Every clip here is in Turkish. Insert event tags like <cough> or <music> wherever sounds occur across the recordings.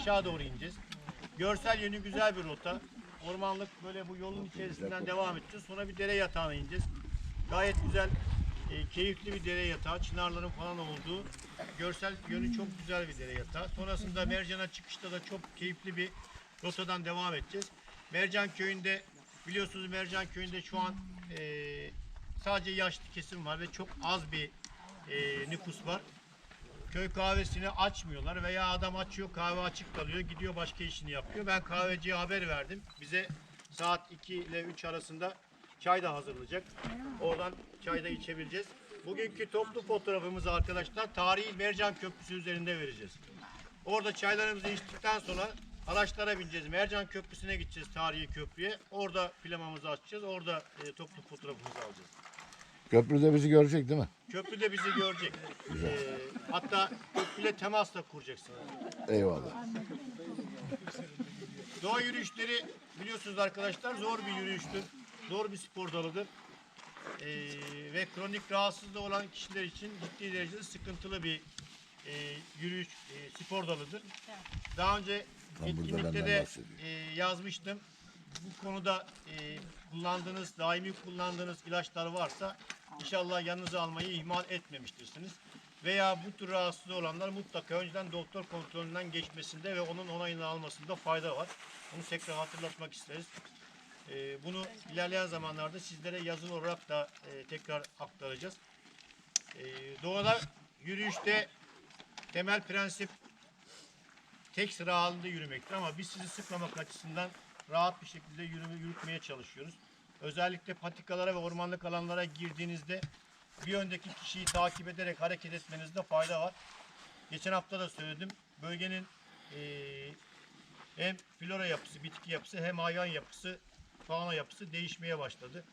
aşağı doğru ineceğiz. Görsel yönü güzel bir rota. Ormanlık böyle bu yolun içerisinden devam edeceğiz. Sonra bir dere yatağına ineceğiz. Gayet güzel, e, keyifli bir dere yatağı. Çınarların falan olduğu. Görsel yönü çok güzel bir dere yatağı. Sonrasında Mercan'a çıkışta da çok keyifli bir rotadan devam edeceğiz. Mercan köyünde biliyorsunuz Mercan köyünde şu an e, sadece yaşlı kesim var ve çok az bir e, nüfus var. Köy kahvesini açmıyorlar veya adam açıyor kahve açık kalıyor gidiyor başka işini yapıyor. Ben kahveciye haber verdim. Bize saat 2 ile 3 arasında çay da hazırlayacak. Oradan çay da içebileceğiz. Bugünkü toplu fotoğrafımızı arkadaşlar tarihi Mercan Köprüsü üzerinde vereceğiz. Orada çaylarımızı içtikten sonra araçlara bineceğiz. Mercan Köprüsü'ne gideceğiz tarihi köprüye. Orada plamamızı açacağız. Orada e, toplu fotoğrafımızı alacağız. Köprüde bizi görecek değil mi? Köprü de bizi görecek. Ee, hatta köprüyle temas da kuracaksınız. Eyvallah. Doğa yürüyüşleri biliyorsunuz arkadaşlar zor bir yürüyüştür. Zor bir spor dalıdır. Ee, ve kronik rahatsızlığı olan kişiler için ciddi derecede sıkıntılı bir e, yürüyüş e, spor dalıdır. Daha önce Tam etkinlikte de e, yazmıştım. Bu konuda e, kullandığınız, daimi kullandığınız ilaçlar varsa inşallah yanınıza almayı ihmal etmemiştirsiniz. Veya bu tür rahatsızlığı olanlar mutlaka önceden doktor kontrolünden geçmesinde ve onun onayını almasında fayda var. Bunu tekrar hatırlatmak isteriz. E, bunu ilerleyen zamanlarda sizlere yazılı olarak da e, tekrar aktaracağız. E, doğada yürüyüşte temel prensip tek sıra halinde yürümektir ama biz sizi sıkmamak açısından rahat bir şekilde yürüme, yürütmeye çalışıyoruz. Özellikle patikalara ve ormanlık alanlara girdiğinizde bir öndeki kişiyi takip ederek hareket etmenizde fayda var. Geçen hafta da söyledim. Bölgenin eee, hem flora yapısı, bitki yapısı hem hayvan yapısı, fauna yapısı değişmeye başladı.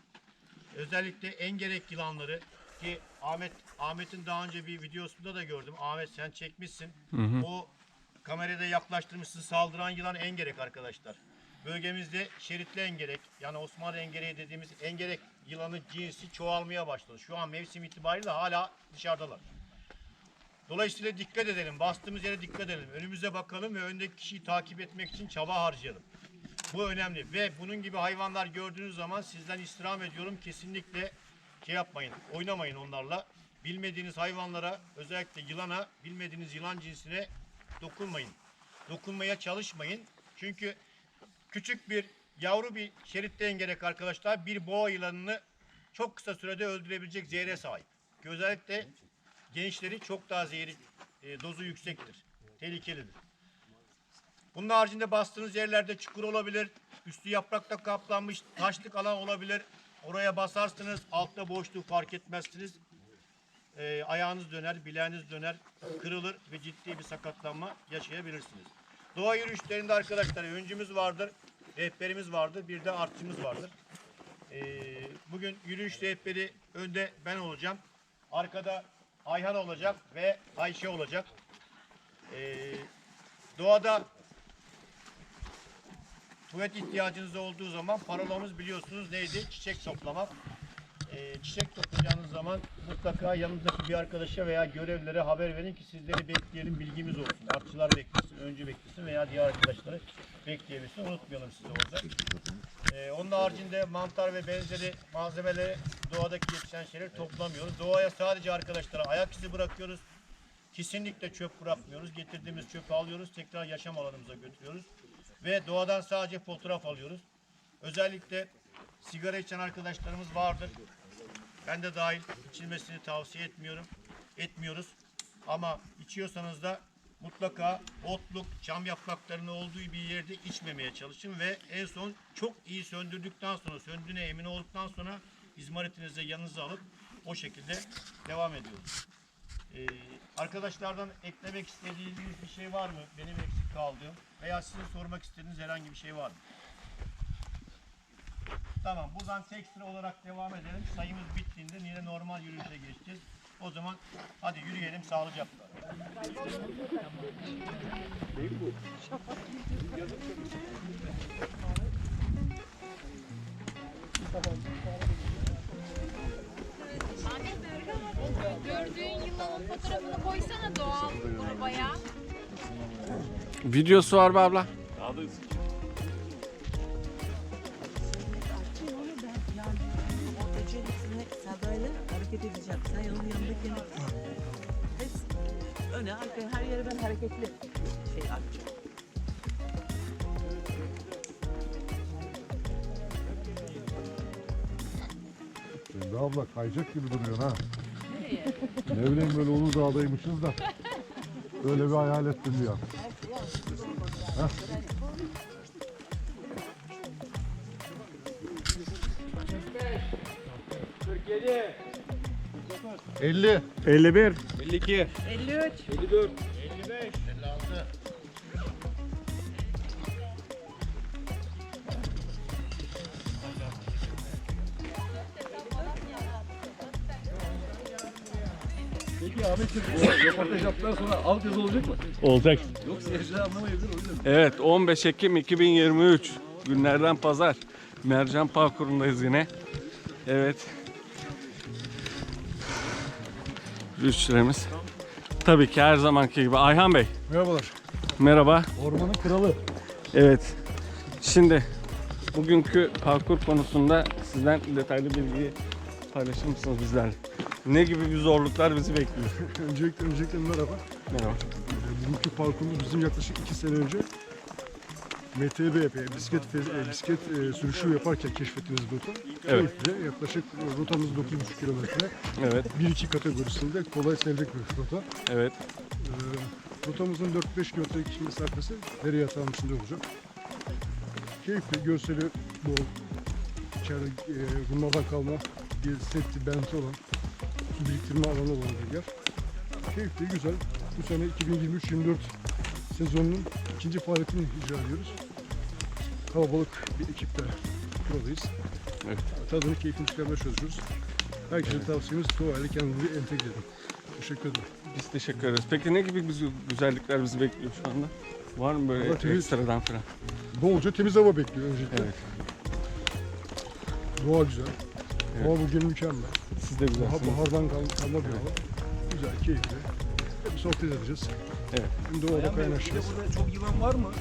Özellikle engerek yılanları ki Ahmet Ahmet'in daha önce bir videosunda da gördüm. Ahmet sen çekmişsin. O kamerada yaklaştırmışsın saldıran yılan engerek arkadaşlar. Bölgemizde şeritli engerek yani Osmanlı engereği dediğimiz engerek yılanı cinsi çoğalmaya başladı. Şu an mevsim itibariyle hala dışarıdalar. Dolayısıyla dikkat edelim. Bastığımız yere dikkat edelim. Önümüze bakalım ve öndeki kişiyi takip etmek için çaba harcayalım. Bu önemli ve bunun gibi hayvanlar gördüğünüz zaman sizden istirham ediyorum kesinlikle şey yapmayın, oynamayın onlarla. Bilmediğiniz hayvanlara, özellikle yılana, bilmediğiniz yılan cinsine dokunmayın. Dokunmaya çalışmayın. Çünkü küçük bir yavru bir şeritte engerek arkadaşlar bir boğa yılanını çok kısa sürede öldürebilecek zehre sahip. Özellikle gençleri çok daha zehri e, dozu yüksektir. Tehlikelidir. Bunun haricinde bastığınız yerlerde çukur olabilir. Üstü yaprakla kaplanmış taşlık alan olabilir. Oraya basarsınız. Altta boşluğu fark etmezsiniz. Ee, ayağınız döner, bileğiniz döner, kırılır ve ciddi bir sakatlanma yaşayabilirsiniz. Doğa yürüyüşlerinde arkadaşlar öncümüz vardır, rehberimiz vardır, bir de artçımız vardır. Ee, bugün yürüyüş rehberi önde ben olacağım. Arkada Ayhan olacak ve Ayşe olacak. Ee, doğada tuvalet ihtiyacınız olduğu zaman parolamız biliyorsunuz neydi? Çiçek toplamak. Ee, çiçek toplayacağınız zaman mutlaka yanınızdaki bir arkadaşa veya görevlilere haber verin ki sizleri bekleyelim bilgimiz olsun. Artçılar beklesin, öncü beklesin veya diğer arkadaşları bekleyebilsin. Unutmayalım sizi orada. Ee, onun haricinde mantar ve benzeri malzemeleri doğadaki yetişen şeyleri toplamıyoruz. Doğaya sadece arkadaşlara ayak izi bırakıyoruz. Kesinlikle çöp bırakmıyoruz. Getirdiğimiz çöpü alıyoruz. Tekrar yaşam alanımıza götürüyoruz. Ve doğadan sadece fotoğraf alıyoruz. Özellikle sigara içen arkadaşlarımız vardır. Ben de dahil içilmesini tavsiye etmiyorum. Etmiyoruz. Ama içiyorsanız da mutlaka otluk, çam yapraklarının olduğu bir yerde içmemeye çalışın ve en son çok iyi söndürdükten sonra, söndüğüne emin olduktan sonra izmaritinizi yanınıza alıp o şekilde devam ediyoruz. Ee, arkadaşlardan eklemek istediğiniz bir şey var mı? Benim eksik kaldığım veya sizin sormak istediğiniz herhangi bir şey var mı? Tamam buradan tek sıra olarak devam edelim. Sayımız bittiğinde yine normal yürüyüşe geçeceğiz. O zaman hadi yürüyelim sağlıcakla. Gördüğün yılanı Son fotoğrafını koysana doğal gruba ya. Videosu var mı abla? Ortacı Edeceğim. Sen onun yanındakini hepsi öne arkaya her yere ben hareketli şey atacağım. Sevda abla kayacak gibi duruyor ha. ne bileyim böyle Uludağ'daymışız da. Öyle bir hayal ettim bir an. Heh. Elli. 51. 52, 53. 54, 55. Peki Ahmetciğim röportaj yaptıktan sonra alt yazı olacak mı? Olacak. Yok seyirciler anlamayabilir o yüzden. Evet 15 Ekim 2023 günlerden pazar. Mercan parkurundayız yine. Evet. Rüştüremiz. Tabii ki her zamanki gibi. Ayhan Bey Merhabalar. merhaba. Ormanın kralı. Evet. Şimdi bugünkü parkur konusunda sizden detaylı bilgi paylaşır mısınız bizlerle? Ne gibi bir zorluklar bizi bekliyor? <laughs> Öncelikle, öncelikle merhaba. Merhaba. Ee, Bugünkü parkurumuz bizim yaklaşık iki sene önce MTB yapıyor. Bisiklet, fe- e, bisiklet e, sürüşü yaparken keşfettiğimiz rota. Evet. Keyifli. Yaklaşık e, rotamız 9,5 kilometre. Evet, 1-2 kategorisinde kolay seyrek bir rota. evet. Ee, rotamızın 4-5 kilometrelik mesafesi dere yatağının içinde olacak. Keyifli, görseli bol. İçeride e, bunlardan kalma bir setti, benti olan, su biriktirme alanı olan bir yer. Keyifli, güzel. Bu sene 2023-24 sezonunun ikinci faaliyetini icra ediyoruz. Kalabalık bir ekiple buradayız. Evet. Tadını, keyfini çıkarmaya çalışıyoruz. Herkese tavsiyemiz doğayla kendinizi entegre edin. Teşekkür ederim. Biz teşekkür ederiz. Peki ne gibi güzel- güzellikler bizi bekliyor şu anda? Var mı böyle Valla temiz- ekstradan falan? Bolca temiz hava bekliyor öncelikle. Evet. Doğa güzel. Evet. Hava bugün mükemmel. Siz de güzelsiniz. bahardan kal- kalma bir hava. Güzel, keyifli. Hep sohbet edeceğiz. Evet. Hem doğada kaynaşacağız. burada çok yılan var mı?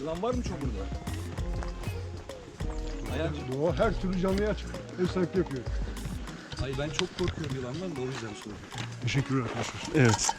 Yılan var mı çok burada? Ayhan, Doğa her türlü canlıya açık. Ev sahipliği yapıyor. ay ben çok korkuyorum yılandan da o yüzden soruyorum. Teşekkürler arkadaşlar. Evet.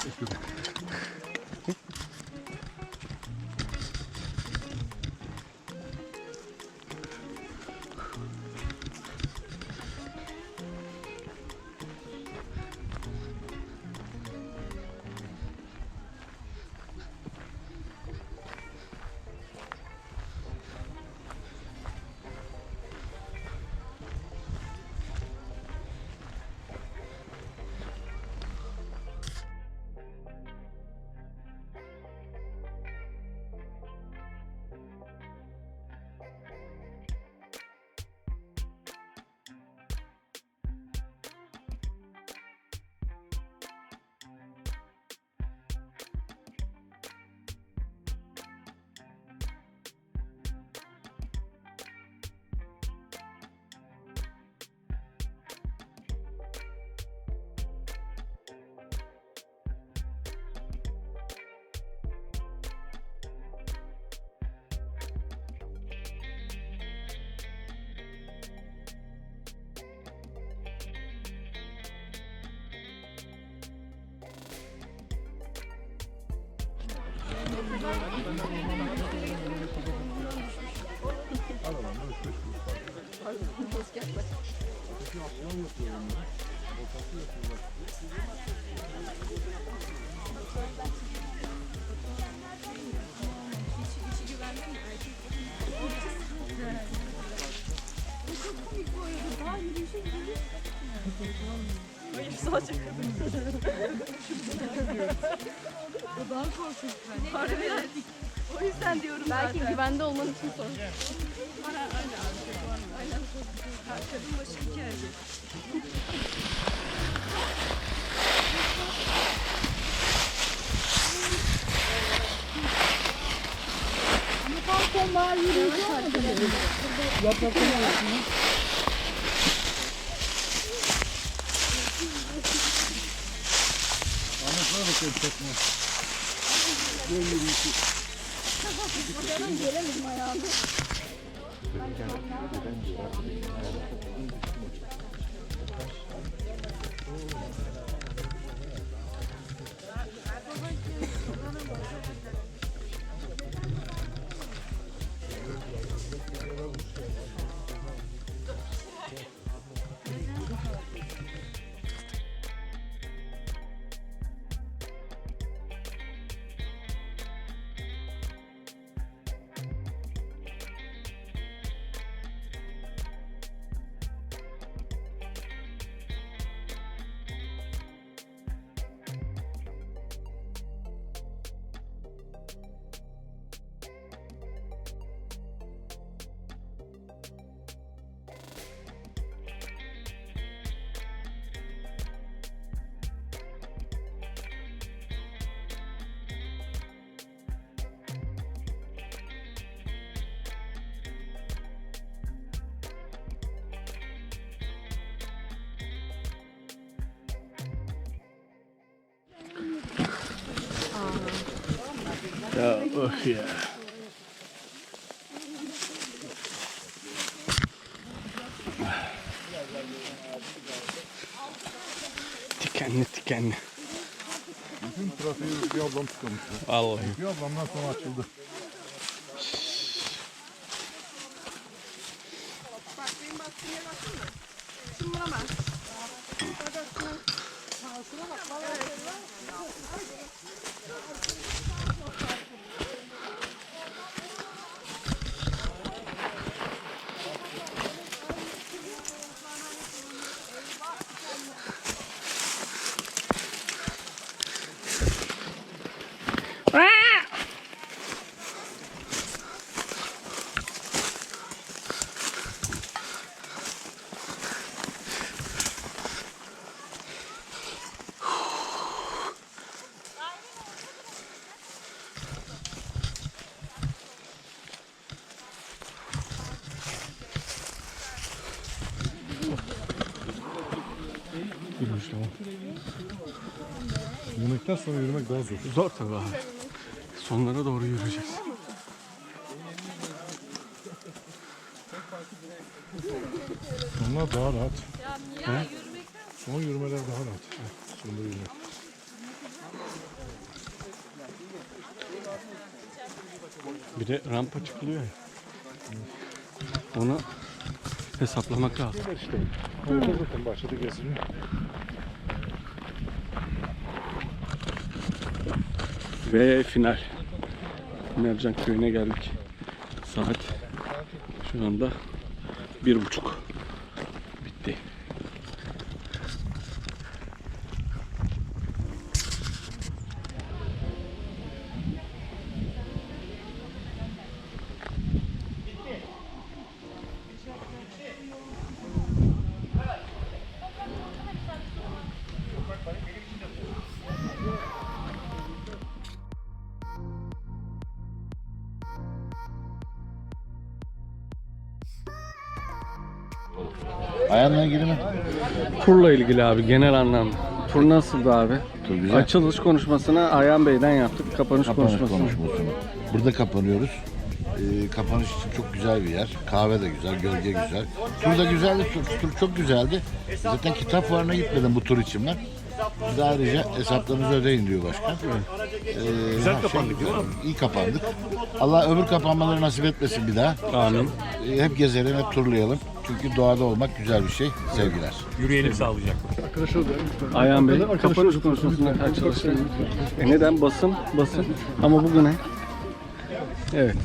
Bu çok komik bu arada. Daha yürüyüşe gidiyoruz. Hayır sadece kadın. Bu daha korkunç bence. Harbi verdik. O yüzden diyorum Belki zaten. güvende olman için sor. Aynen aynen. Aynen. Kadın başı bir kere. Yaprakları arasında. şey çekmez. Gel yürüyüşü. Gelemedim ayağımda. Ben, ben, ben, ben, ben, ben, ben, ben, Ya of ya. Dikenli dikenli. Bütün trafiği bir ablam tıkamış. Vallahi. Bir ablamdan sonra açıldı. Yürüyüş tamam. Yemekten sonra yürümek daha zor. Zor tabii abi. Sonlara doğru yürüyeceğiz. Onlar daha rahat. He? Son yürümeler daha rahat. Sonunda yürümek. Bir de rampa çıkılıyor ya. Onu hesaplamak lazım. işte. Orada zaten başladı geziniyor. Ve final. Mercan köyüne geldik. Saat şu anda bir buçuk. Ayağınla ilgili mi? Turla ilgili abi genel anlamda. Tur nasıldı abi? Tur güzel. Açılış konuşmasını Ayhan Bey'den yaptık. Kapanış, Kapanış konuşmasını. konuşmasını. Burada kapanıyoruz. Ee, kapanış için çok güzel bir yer. Kahve de güzel, gölge güzel. Tur da güzeldi, tur, tur çok güzeldi. Zaten kitap fuarına gitmedim bu tur için ben. De ayrıca hesaplarınızı ödeyin diyor başkan. Ee, güzel kapandık değil mi? İyi kapandık. Allah öbür kapanmaları nasip etmesin bir daha. Amin. Ee, hep gezelim, hep turlayalım. Çünkü doğada olmak güzel bir şey. Sevgiler. Yürüyelim sağlayacak. Arkadaşlar. Ayhan Bey Arkadaşlar- kapanış kaç çalıştı? E neden basın? Basın. Ama bugüne Evet.